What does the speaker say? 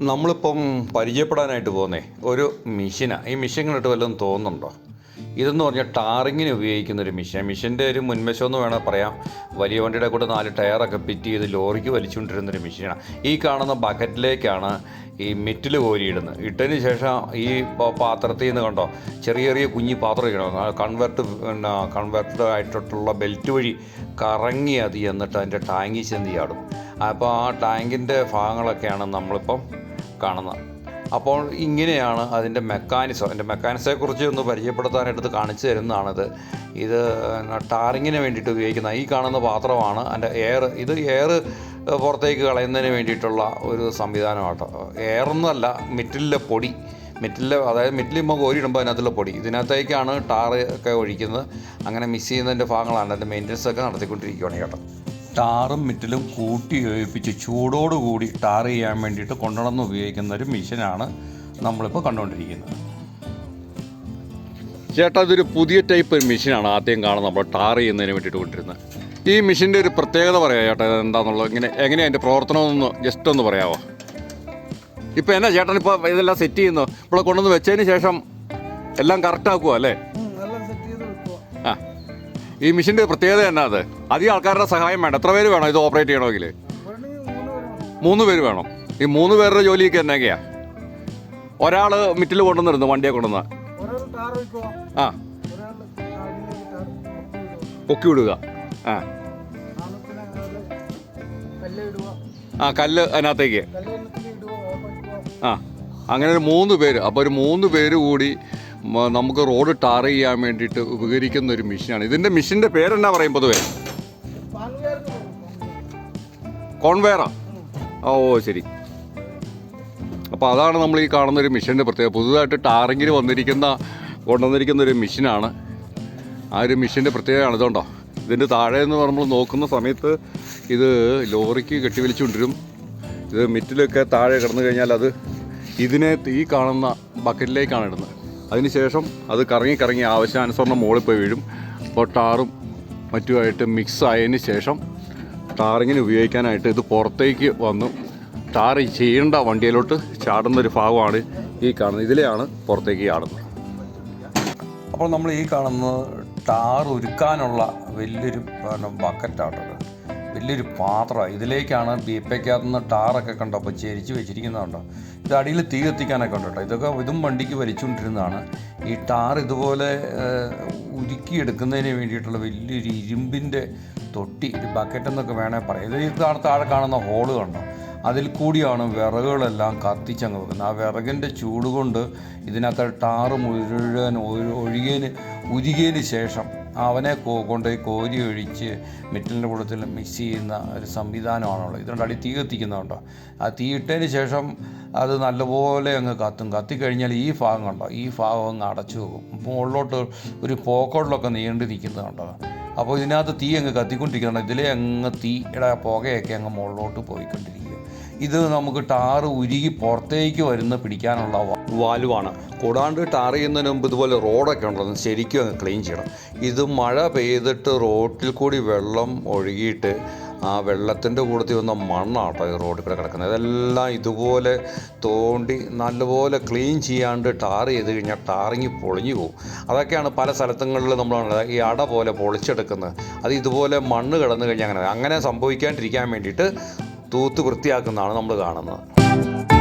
നമ്മളിപ്പം പരിചയപ്പെടാനായിട്ട് പോകുന്നേ ഒരു മെഷീനാണ് ഈ മെഷീൻ കണ്ടിട്ട് വല്ലതും തോന്നുന്നുണ്ടോ? ഇതെന്ന് പറഞ്ഞാൽ ടാറിങ്ങിന് ഉപയോഗിക്കുന്ന ഒരു മെഷീൻ. മെഷീന്റെ ഒരു മുൻവശം എന്ന് പറയാം. വലിയ വണ്ടിയുടെ കൂടെ നാല് ടയറൊക്കെ ഫിറ്റ് ചെയ്ത് ലോറിക്ക് വലിച്ചുകൊണ്ടിരുന്ന ഒരു മെഷീനാണ് ഈ കാണുന്ന ബക്കറ്റിലേക്കാണ് ഈ മെറ്റിൽ കോരിയിടുന്നത്. ഇട്ടതിന് ശേഷം ഈ പാത്രത്തിൽ നിന്ന് കണ്ടോ ചെറിയ ചെറിയ കുഞ്ഞി പാത്രം ഇടണം. കൺവെർട്ട് പിന്നെ കൺവെർട്ടഡ് ആയിട്ടുള്ള ബെൽറ്റ് വഴി കറങ്ങി അത് എന്നിട്ട് അതിന്റെ ടാങ്കിൽ ചെന്ന് ചാടും. അപ്പോൾ ആ ടാങ്കിന്റെ ഭാഗങ്ങളൊക്കെയാണ് നമ്മളിപ്പം കാണുന്നത് അപ്പോൾ ഇങ്ങനെയാണ് അതിന്റെ മെക്കാനിസം. അതിന്റെ മെക്കാനിസത്തെക്കുറിച്ച് ഒന്ന് പരിചയപ്പെടുത്താനായിട്ട് കാണിച്ചു തരുന്നതാണിത്. ഇത് ടാറിങ്ങിന് വേണ്ടിയിട്ട് ഉപയോഗിക്കുന്ന ഈ കാണുന്ന പാത്രമാണ്. അതിന്റെ എയർ ഇത് എയർ പുറത്തേക്ക് കളയുന്നതിന് വേണ്ടിയിട്ടുള്ള ഒരു സംവിധാനമാട്ടോ. എയറൊന്നുമല്ല മിറ്റിലെ പൊടി. മിറ്റിലെ അതായത് മിറ്റിലിമ്പോൾ കോരിയിടുമ്പോൾ അതിനകത്തുള്ള പൊടി. ഇതിനകത്തേക്കാണ് ടാറ് ഒക്കെ ഒഴിക്കുന്നത്. അങ്ങനെ മിസ് ചെയ്യുന്നതിന്റെ ഭാഗങ്ങളാണ് അതിന്റെ മെയിന്റനൻസ് ഒക്കെ നടത്തിക്കൊണ്ടിരിക്കുകയാണ് കേട്ടോ ടാറും മിറ്റലും കൂട്ടി യോജിപ്പിച്ച് ചൂടോടുകൂടി ടാർ ചെയ്യാൻ വേണ്ടിയിട്ട് കൊണ്ടുവന്ന് ഉപയോഗിക്കുന്ന ഒരു മെഷീനാണ് നമ്മളിപ്പോൾ കണ്ടുകൊണ്ടിരിക്കുന്നത് ചേട്ടാ ഇതൊരു പുതിയ ടൈപ്പ് മെഷീനാണ് ആദ്യം കാണുന്നത് നമ്മൾ ടാർ ചെയ്യുന്നതിന് വേണ്ടിയിട്ട് കൊണ്ടിരുന്നത്. ഈ മെഷീന്റെ ഒരു പ്രത്യേകത പറയാം ചേട്ടാ എന്താണെന്നുള്ളത് ഇങ്ങനെ എങ്ങനെയാണ് അതിന്റെ പ്രവർത്തനമൊന്നും ജസ്റ്റ് ഒന്ന് പറയാമോ ഇപ്പോൾ എന്നാ ചേട്ടൻ ഇപ്പോൾ ഇതെല്ലാം സെറ്റ് ചെയ്യുന്നു. ഇപ്പോൾ കൊണ്ടുവന്ന് വെച്ചതിന് ശേഷം എല്ലാം കറക്റ്റ് ആക്കുമോ അല്ലേ? ഈ മെഷീന്റെ പ്രത്യേകത എന്നാ അത്? അധികം ആൾക്കാരുടെ സഹായം വേണം എത്ര പേര് വേണം ഇത് ഓപ്പറേറ്റ് ചെയ്യണമെങ്കിൽ? മൂന്ന് പേര് വേണം. ഈ മൂന്ന് പേരുടെ ജോലിയൊക്കെ എന്നൊക്കെയാ? ഒരാൾ മിറ്റിൽ കൊണ്ടുവന്നിരുന്നു വണ്ടിയെ കൊണ്ടുവന്ന. ആ. പൊക്കി വിടുക. ആ. ആ കല്ല് അതിനകത്തേക്ക്. ആ. അങ്ങനെ ഒരു മൂന്ന് പേര്. അപ്പോൾ ഒരു മൂന്ന് പേര് കൂടി നമുക്ക് റോഡ് ടാർ ചെയ്യാൻ വേണ്ടിയിട്ട് ഉപകരിക്കുന്ന ഒരു മെഷീനാണ്. ഇതിന്റെ മെഷീന്റെ പേരെന്നാ പറയും പൊതുവേ? കോൺവെയറാ ഓ ശരി. അപ്പോൾ അതാണ് നമ്മൾ ഈ കാണുന്ന ഒരു മെഷീന്റെ പ്രത്യേകത. പുതുതായിട്ട് ടാറിങ്ങിന് വന്നിരിക്കുന്ന കൊണ്ടുവന്നിരിക്കുന്ന ഒരു മെഷീനാണ്. ആ ഒരു മെഷീന്റെ പ്രത്യേകതയാണ് ഇതുണ്ടോ ഇതിന്റെ താഴെ എന്ന് നമ്മൾ നോക്കുന്ന സമയത്ത് ഇത് ലോറിക്ക് കെട്ടി കെട്ടിവലിച്ചുകൊണ്ടിരും. ഇത് മിറ്റിലൊക്കെ താഴെ കിടന്നു കഴിഞ്ഞാൽ അത് ഇതിനെ ഈ കാണുന്ന ബക്കറ്റിലേക്കാണ് ഇടുന്നത്. അതിനുശേഷം അത് കറങ്ങി കറങ്ങി ആവശ്യാനുസരണം മുകളിൽ പോയി വീഴും. അപ്പോൾ ടാറും മറ്റുമായിട്ട് മിക്സ് ആയതിന് ശേഷം ടാറിങ്ങിന് ഉപയോഗിക്കാനായിട്ട് ഇത് പുറത്തേക്ക് വന്നു. ടാർ ചെയ്യേണ്ട വണ്ടിയിലോട്ട് ചാടുന്ന ഒരു ഭാഗമാണ് ഈ കാണുന്നത്. ഇതിലെയാണ് പുറത്തേക്ക് ചാടുന്നത്. അപ്പോൾ നമ്മൾ ഈ കാണുന്നത് ടാർ ഉരുക്കാനുള്ള വലിയൊരു ബക്കറ്റാട്ടത് വലിയൊരു പാത്രമാണ് ഇതിലേക്കാണ് ബീപ്പയ്ക്കകത്ത് നിന്ന് ടാറൊക്കെ കണ്ടോ അപ്പോൾ ചെരിച്ച് വെച്ചിരിക്കുന്നതുണ്ടോ? ഇത് അടിയിൽ തീ കത്തിക്കാനൊക്കെ ഉണ്ട് കേട്ടോ. ഇതൊക്കെ ഇതും വണ്ടിക്ക് വലിച്ചുകൊണ്ടിരുന്നതാണ്. ഈ ടാർ ഇതുപോലെ ഉരുക്കിയെടുക്കുന്നതിന് വേണ്ടിയിട്ടുള്ള വലിയൊരു ഇരുമ്പിന്റെ തൊട്ടി ഒരു ബക്കറ്റ് എന്നൊക്കെ വേണേൽ പറയാം. ഇത് ഇതാണ് താഴെ കാണുന്ന ഹോൾ കണ്ടോ? അതിൽ കൂടിയാണ് വിറകുകളെല്ലാം കത്തിച്ചങ്ങ് വെക്കുന്നത്. ആ വിറകിന്റെ ചൂട് കൊണ്ട് ഇതിനകത്ത് ടാറ് മുഴുവൻ ഒഴു- ഒഴുകിയതിന് ഉരുകിയതിന് ശേഷം അവനെ കൊണ്ടുപോയി കോരി ഒഴിച്ച് മെറ്റലിന്റെ കൂട്ടത്തിൽ മിക്സ് ചെയ്യുന്ന ഒരു സംവിധാനമാണുള്ളത്. ഇതിന്റെ അടി തീ കത്തിക്കുന്നുണ്ടോ ആ തീ ഇട്ടതിന് ശേഷം അത് നല്ലപോലെ അങ്ങ് കത്തും. കത്തിക്കഴിഞ്ഞാൽ ഈ ഭാഗം കണ്ടോ? ഈ ഭാഗം അങ്ങ് അടച്ചു പോകും മുകളിലോട്ട് ഒരു പോക്കോട്ടിലൊക്കെ നീണ്ടു നിൽക്കുന്നുണ്ടോ അപ്പോൾ ഇതിനകത്ത് തീ അങ്ങ് കത്തിക്കൊണ്ടിരിക്കുന്നുണ്ട് ഇതിലെ അങ്ങ് തീയുടെ പുകയൊക്കെ അങ്ങ് മുകളിലോട്ട് പോയിക്കൊണ്ടിരിക്കും. ഇത് നമുക്ക് ടാറ് ഉരുകി പുറത്തേക്ക് വരുന്ന പിടിക്കാനുള്ള വാലുവാണ്. കൂടാണ്ട് ടാർ ചെയ്യുന്നതിന് മുമ്പ് ഇതുപോലെ റോഡൊക്കെ ഉണ്ടോ ശരിക്കും അങ്ങ് ക്ലീൻ ചെയ്യണം. ഇത് മഴ പെയ്തിട്ട് റോട്ടിൽ കൂടി വെള്ളം ഒഴുകിയിട്ട് ആ വെള്ളത്തിന്റെ കൂടത്തിൽ വന്ന മണ്ണാട്ടോ ഈ റോഡിൽ കൂടെ കിടക്കുന്നത്. ഇതെല്ലാം ഇതുപോലെ തോണ്ടി നല്ലപോലെ ക്ലീൻ ചെയ്യാണ്ട് ടാർ ചെയ്ത് കഴിഞ്ഞാൽ ടാറിങ്ങി പൊളിഞ്ഞു പോകും. അതൊക്കെയാണ് പല സ്ഥലത്തുങ്ങളിൽ നമ്മൾ ഈ അട പോലെ പൊളിച്ചെടുക്കുന്നത്. അത് ഇതുപോലെ മണ്ണ് കിടന്നു കഴിഞ്ഞാൽ അങ്ങനെ അങ്ങനെ സംഭവിക്കാണ്ടിരിക്കാൻ വേണ്ടിയിട്ട് തൂത്ത് വൃത്തിയാക്കുന്നതാണ് നമ്മൾ കാണുന്നത്.